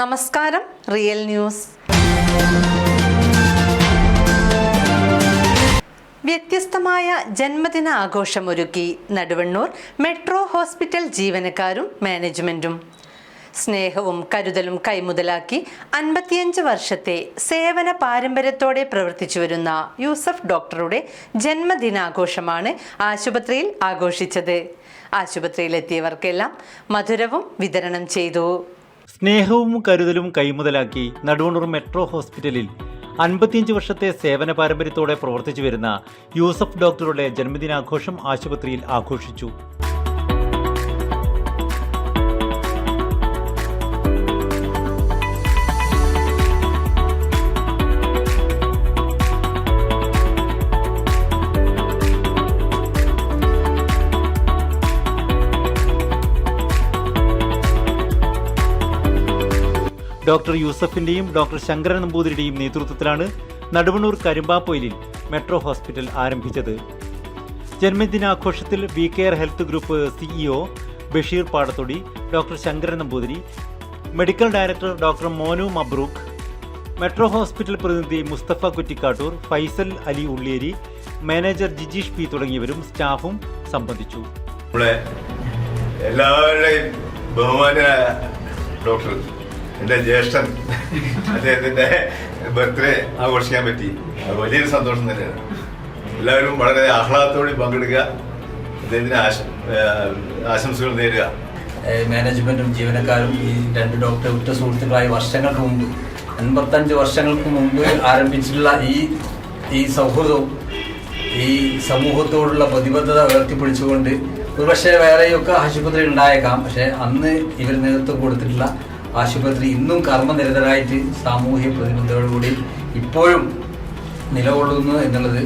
നമസ്കാരം real news. വ്യത്യസ്തമായ ജന്മദിന ആഘോഷമൊരുക്കി നടുവണ്ണൂർ മെട്രോ ഹോസ്പിറ്റൽ ജീവനക്കാരും മാനേജ്മെന്റും. സ്നേഹവും കരുതലും കൈമുതലാക്കി അൻപത്തിയഞ്ച് വർഷത്തെ സേവന പാരമ്പര്യത്തോടെ പ്രവർത്തിച്ചു വരുന്ന യൂസഫ് ഡോക്ടറുടെ ജന്മദിനാഘോഷമാണ് ആശുപത്രിയിൽ ആഘോഷിച്ചത്. ആശുപത്രിയിലെത്തിയവർക്കെല്ലാം മധുരവും വിതരണം ചെയ്തു. സ്നേഹവും കരുതലും കൈമുതലാക്കി നടുവണ്ണൂർ മെട്രോ ഹോസ്പിറ്റലിൽ അൻപത്തിയഞ്ച് വർഷത്തെ സേവന പാരമ്പര്യത്തോടെ പ്രവർത്തിച്ചു വരുന്ന യൂസഫ് ഡോക്ടറുടെ ജന്മദിനാഘോഷം ആശുപത്രിയിൽ ആഘോഷിച്ചു. ഡോക്ടർ യൂസഫിന്റെയും ഡോക്ടർ ശങ്കരൻ നമ്പൂതിരിയുടെയും നേതൃത്വത്തിലാണ് നടുവണ്ണൂർ കരിമ്പാപ്പൊയിലിൽ മെട്രോ ഹോസ്പിറ്റൽ ആരംഭിച്ചത്. ജന്മദിനാഘോഷത്തിൽ V care health group CEO Basheer Padathodi doctor Sankaran Namboothiri medical director doctor Monu Mabrook metro hospital പ്രതിനിധി മുസ്തഫ കുറ്റിക്കാട്ടൂർ ഫൈസൽ അലി ഉള്ളിയേരി മാനേജർ ജിജീഷ് പി തുടങ്ങിയവരും സ്റ്റാഫും സംബന്ധിച്ചു. എല്ലാവരുടെയും ബഹുമാന ഡോക്ടർ എന്റെ ജ്യേഷ്ഠൻ അദ്ദേഹത്തിന്റെ ബർത്ത്ഡേ ആഘോഷിക്കാൻ പറ്റി. അത് വലിയൊരു സന്തോഷം തന്നെയാണ്. എല്ലാവരും വളരെ ആഹ്ലാദത്തോടെ പങ്കെടുക്കുക. അദ്ദേഹത്തിന് ആശ ആശംസകൾ നേരുക. മാനേജ്മെന്റും ജീവനക്കാരും ഈ രണ്ട് ഡോക്ടർ ഉറ്റ സുഹൃത്തുക്കളായി വർഷങ്ങൾക്ക് മുമ്പ് എൺപത്തഞ്ച് വർഷങ്ങൾക്ക് മുമ്പ് ആരംഭിച്ചിട്ടുള്ള ഈ ഈ സൗഹൃദവും ഈ സമൂഹത്തോടുള്ള പ്രതിബദ്ധത ഉയർത്തിപ്പിടിച്ചുകൊണ്ട് ഒരുപക്ഷെ വേറെയൊക്കെ ആശുപത്രി ഉണ്ടായേക്കാം. പക്ഷെ അന്ന് ഇവർ നേതൃത്വം കൊടുത്തിട്ടുള്ള ആശുപത്രി ഇന്നും കർമ്മനിരതരായിട്ട് സാമൂഹ്യ പ്രതിബദ്ധതയോടുകൂടി ഇപ്പോഴും നിലകൊള്ളുന്നു എന്നുള്ളത്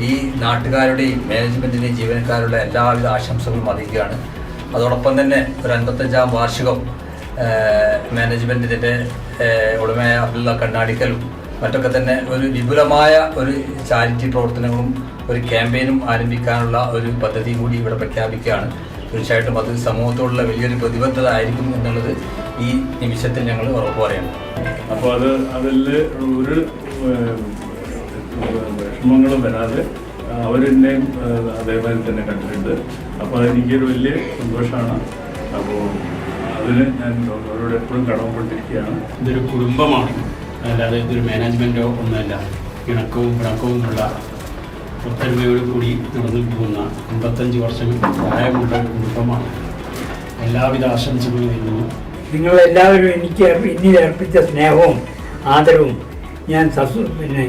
ഈ നാട്ടുകാരുടെയും മാനേജ്മെന്റിന്റെയും ജീവനക്കാരുടെ എല്ലാവിധ ആശംസകളും അറിയിക്കുകയാണ്. അതോടൊപ്പം തന്നെ ഒരു അൻപത്തഞ്ചാം വാർഷികം മാനേജ്മെന്റിന്റെ ഉടമയായ അബ്ദുള്ള കണ്ണാടിക്കലും മറ്റൊക്കെ തന്നെ ഒരു വിപുലമായ ഒരു ചാരിറ്റി പ്രവർത്തനങ്ങളും ഒരു ക്യാമ്പയിനും ആരംഭിക്കാനുള്ള ഒരു പദ്ധതി കൂടി ഇവിടെ പ്രഖ്യാപിക്കുകയാണ്. തീർച്ചയായിട്ടും അത് സമൂഹത്തോടുള്ള വലിയൊരു പ്രതിബദ്ധത ആയിരിക്കും എന്നുള്ളത് ഈ നിമിഷത്തിൽ ഞങ്ങൾ ഉറപ്പ് പറയുന്നു. അപ്പോൾ അത് അതിൽ ഒരു വിഷമങ്ങളും വരാതെ അവരെന്നെയും അതേപോലെ അതേമാതിരി തന്നെ കണ്ടിട്ടുണ്ട്. അപ്പോൾ അതെനിക്കൊരു വലിയ സന്തോഷമാണ്. അപ്പോൾ അതിന് ഞാൻ അവരോട് എപ്പോഴും കടമപ്പെട്ടിരിക്കുകയാണ്. ഇതൊരു കുടുംബമാണ്. അല്ലാതെ ഇതൊരു മാനേജ്മെന്റോ ഒന്നുമല്ല. ഇണക്കവും പിണക്കവും ഉള്ള ഒത്തൊരുമയോട് കൂടി നടന്നു പോകുന്ന അമ്പത്തഞ്ച് വർഷം പ്രായമുള്ള കുടുംബമാണ്. എല്ലാവിധ ആശംസകളും നേരുന്നു. നിങ്ങളെല്ലാവരും എനിക്ക് എന്നിൽ അർപ്പിച്ച സ്നേഹവും ആദരവും ഞാൻ പിന്നെ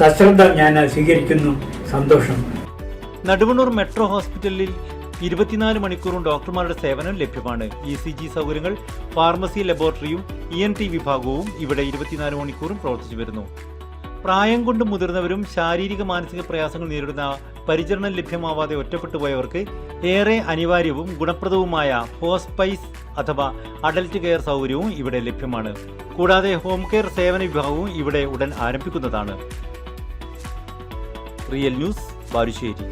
സശ്രദ്ധ ഞാൻ സ്വീകരിക്കുന്നു. സന്തോഷം. നടുവണ്ണൂർ മെട്രോ ഹോസ്പിറ്റലിൽ ഇരുപത്തിനാല് മണിക്കൂറും ഡോക്ടർമാരുടെ സേവനം ലഭ്യമാണ്. ഇ സി ജി സൗകര്യങ്ങൾ ഫാർമസി ലബോറട്ടറിയും ഇ എൻ ടി വിഭാഗവും ഇവിടെ ഇരുപത്തിനാല് മണിക്കൂറും പ്രവർത്തിച്ചു വരുന്നു. പ്രായം കൊണ്ട് മുതിർന്നവരും ശാരീരിക മാനസിക പ്രയാസങ്ങൾ നേരിടുന്ന പരിചരണം ലഭ്യമാവാതെ ഒറ്റപ്പെട്ടു പോയവർക്ക് ഏറെ അനിവാര്യവും ഗുണപ്രദവുമായ ഹോസ്പൈസ് അഥവാ അഡൽട്ട് കെയർ സൗകര്യവും ഇവിടെ ലഭ്യമാണ്. കൂടാതെ ഹോം കെയർ സേവന വിഭാഗവും ഇവിടെ ഉടൻ ആരംഭിക്കുന്നതാണ്. Real news Balussery.